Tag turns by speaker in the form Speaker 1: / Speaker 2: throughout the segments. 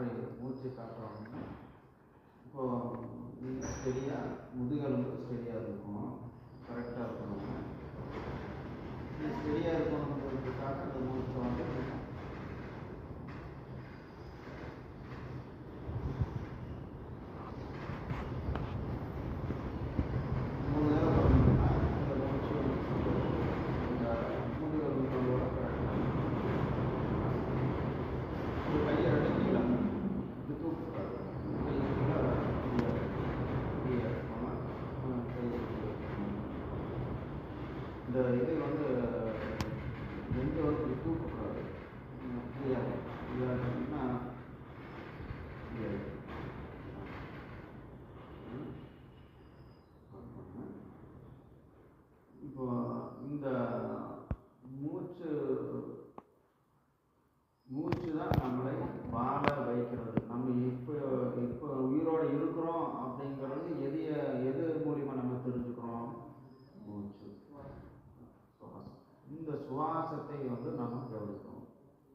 Speaker 1: காற்றை மூச்சு காட்டுறோம்னா இப்போ நீங்கள் ஸ்டெடியாக முதுகெலும்பு ஸ்டெடியாக இருக்கணும் கரெக்டாக இருக்கணும் ஸ்டெடியாக இருக்கணுங்கிறதுக்காக அந்த மூச்சை வந்து இந்த இது வந்து எந்த வந்து இப்படி தூக்கக்கூடாது ஃப்ரீயாக இப்போ இந்த மூச்சு மூச்சு தான் நம்மளை வாழ வைக்கிறது நம்ம இப்போ இப்போ உயிரோட இருக்கிறோம் அப்படிங்கிறது எது எது மூலியமா நம்ம தெரிஞ்சுக்கிறோம் மூச்சு சுவாசம் இந்த சுவாசத்தை வந்து நம்ம கவனிக்கணும்.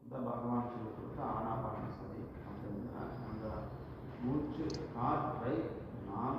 Speaker 1: இந்த பகவான் சொல்லி கொடுத்த ஆனாபான சதி அப்படிங்கிற அந்த மூச்சு காற்றை நாம்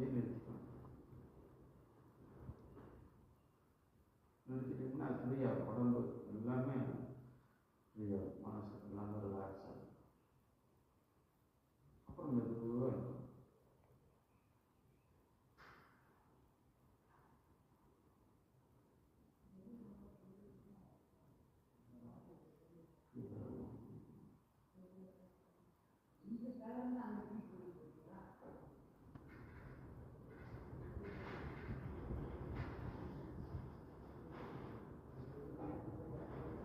Speaker 1: ini nanti kita lihat orang berlama-lama dia masa lama relaks apa yang berdua Gracias.